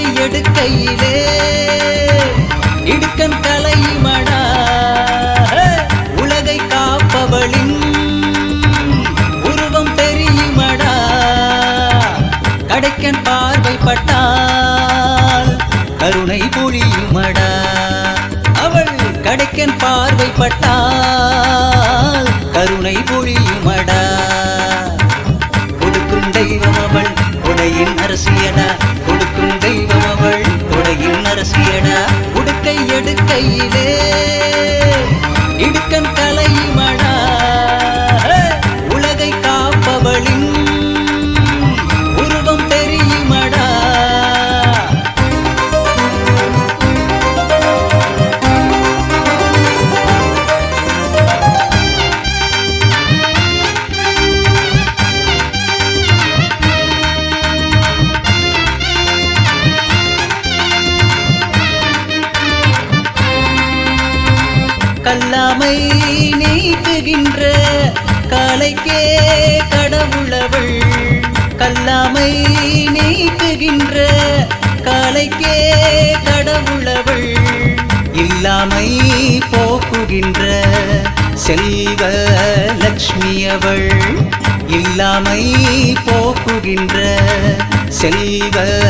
எடுக்கையிலே. இடுக்கன் கலையுமடா உலகை காப்பவளின் உருவம் தெரியுமடா. கடைக்கன் பார்வைப்பட்டால் கருணை பொழியுமடா அவள் கடைக்கன் பார்வைப்பட்டால் கருணை பொழியுமடா கொடுக்கும் தெய்வம் அவள் உடையின் அரசியடா. எடுக்கையிலே கல்லாமை நீக்குகின்ற காலைக்கே கடவுளவள். கல்லாமை நீக்குகின்ற காலைக்கே கடவுளவள். இல்லாமை போக்குகின்ற செல்வ லக்ஷ்மியவள். இல்லாமை போக்குகின்ற செல்வ